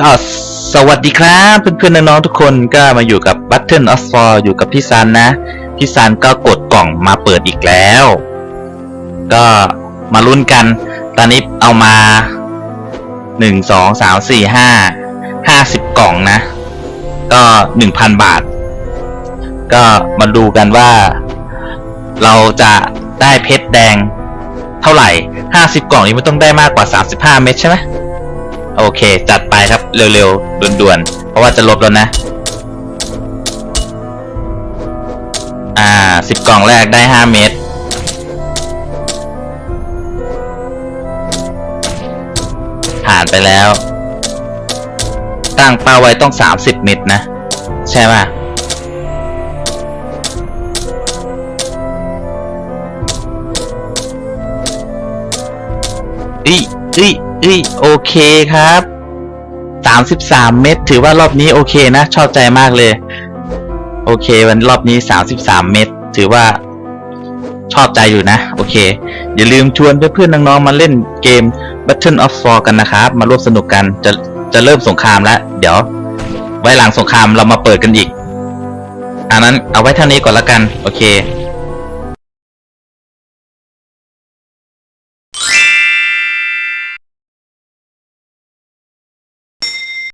ก็สวัสดีครับเพื่อนๆน้องๆทุกคนก็มาอยู่กับ Button of Fall อยู่กับพี่ซันนะพี่ซันก็กดกล่องมาเปิดอีกแล้ว ก็มาลุ้นกัน ตอนนี้เอามาหนึ่งสองสามสี่ห้าห้าสิบกล่องนะ ก็หนึ่งพันบาท ก็มาดูกันว่า เราจะได้เพชรแดงเท่าไหร่ห้าสิบกล่องนี้มันต้องได้มากกว่าสามสิบห้าเม็ดใช่ไหม โอเค จัดไปครับเร็วๆด่วนๆ เพราะว่าจะลบแล้วนะ อ่าสิบกล่องแรกได้ห้าเม็ดผ่านไปแล้ว ตั้งเป้าไว้ต้องสามสิบเม็ดนะ ใช่ป่ะอี อีอีโอเคครับสามสิบสามเม็ดถือว่ารอบนี้โอเคนะ ชอบใจมากเลย โอเค วันรอบนี้สามสิบสามเม็ดถือว่าชอบใจอยู่นะ โอเค อย่าลืมชวนเพื่อนๆน้องๆมาเล่นเกม Battle of Fall กันนะครับ มาร่วมสนุกกันจะจะเริ่มสงครามแล้ว เดี๋ยว ไว้หลังสงครามเรามาเปิดกันอีกอันนั้นเอาไว้เท่านี้ก่อนละกัน โอเค